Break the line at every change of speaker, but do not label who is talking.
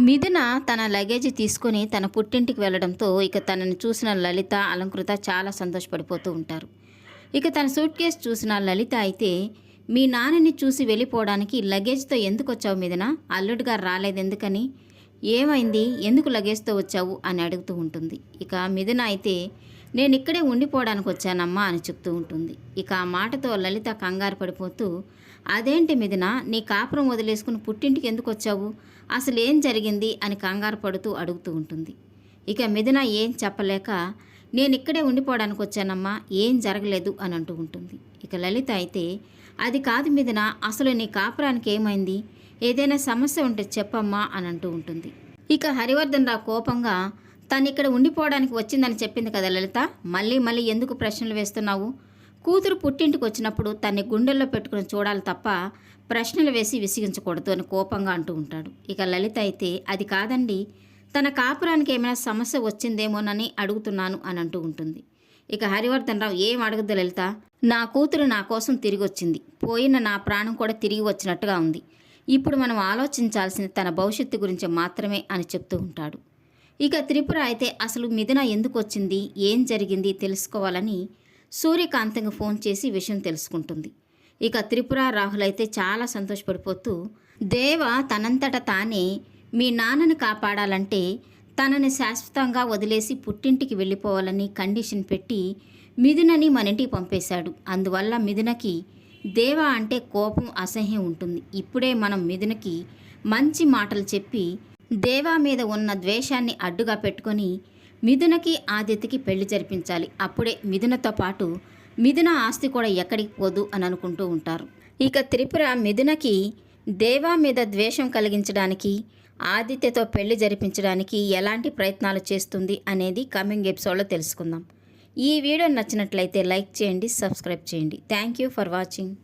మిథున తన లగేజ్ తీసుకొని తన పుట్టింటికి వెళ్ళడంతో ఇక తనని చూసిన లలిత అలంకృత చాలా సంతోషపడిపోతూ ఉంటారు. ఇక తన సూట్ కేసు చూసిన లలిత అయితే మీ నాన్నని చూసి వెళ్ళిపోవడానికి లగేజ్తో ఎందుకు వచ్చావు మిథున? అల్లుడు గారు రాలేదు ఎందుకని ఏమైంది? ఎందుకు లగేజ్తో వచ్చావు? అని అడుగుతూ ఉంటుంది. ఇక మిథున అయితే నేను ఇక్కడే ఉండిపోవడానికి వచ్చానమ్మా అని చెప్తూ ఉంటుంది. ఇక ఆ మాటతో లలిత కంగారు పడిపోతూ అదేంటి మిథున నీ కాపురం వదిలేసుకుని పుట్టింటికి ఎందుకు వచ్చావు అసలు ఏం జరిగింది? అని కంగారు పడుతూ అడుగుతూ ఉంటుంది. ఇక మిథున ఏం చెప్పలేక నేను ఇక్కడే ఉండిపోవడానికి వచ్చానమ్మా ఏం జరగలేదు అని అంటూ ఉంటుంది. ఇక లలిత అయితే అది కాదు మిథున అసలు నీ కాపురానికి ఏమైంది? ఏదైనా సమస్య ఉంటే చెప్పమ్మా అని అంటూ ఉంటుంది. ఇక హరివర్ధన్ రావు కోపంగా తను ఇక్కడ ఉండిపోవడానికి వచ్చిందని చెప్పింది కదా లలిత. మళ్ళీ మళ్ళీ ఎందుకు ప్రశ్నలు వేస్తున్నావు? కూతురు పుట్టింటికి వచ్చినప్పుడు తన్ని గుండెల్లో పెట్టుకుని చూడాలి తప్ప ప్రశ్నలు వేసి విసిగించకూడదు అని కోపంగా అంటూ ఉంటాడు. ఇక లలిత అయితే అది కాదండి తన కాపురానికి ఏమైనా సమస్య వచ్చిందేమోనని అడుగుతున్నాను అని అంటూ ఉంటుంది. ఇక హరివర్ధన్ రావు ఏం అడగద్దు లలిత. నా కూతురు నా కోసం తిరిగి వచ్చింది. పోయిన నా ప్రాణం కూడా తిరిగి వచ్చినట్టుగా ఉంది. ఇప్పుడు మనం ఆలోచించాల్సింది తన భవిష్యత్తు గురించి మాత్రమే అని చెప్తూ ఉంటాడు. ఇక త్రిపుర అయితే అసలు మిథున ఎందుకు వచ్చింది ఏం జరిగింది? తెలుసుకోవాలని సూర్యకాంతంగా ఫోన్ చేసి విషయం తెలుసుకుంటుంది. ఇక త్రిపుర రాహుల్ అయితే చాలా సంతోషపడిపోతూ దేవ తనంతట తానే మీ నాన్నని కాపాడాలంటే తనని శాశ్వతంగా వదిలేసి పుట్టింటికి వెళ్ళిపోవాలని కండిషన్ పెట్టి మిథునని మన ఇంటికి పంపేశాడు. అందువల్ల మిథునకి దేవ అంటే కోపం అసహ్యం ఉంటుంది. ఇప్పుడే మనం మిథునకి మంచి మాటలు చెప్పి దేవా మీద ఉన్న ద్వేషాన్ని అడ్డుగా పెట్టుకొని మిథునకి ఆదిత్యకి పెళ్ళి జరిపించాలి. అప్పుడే మిథునతో పాటు మిథున ఆస్తి కూడా ఎక్కడికి పోదు అని అనుకుంటూ ఉంటారు. ఇక త్రిపుర మిథునకి దేవా మీద ద్వేషం కలిగించడానికి ఆదిత్యతో పెళ్ళి జరిపించడానికి ఎలాంటి ప్రయత్నాలు చేస్తుంది అనేది కమింగ్ ఎపిసోడ్లో తెలుసుకుందాం. ఈ వీడియో నచ్చినట్లయితే లైక్ చేయండి సబ్స్క్రైబ్ చేయండి. Thank you for watching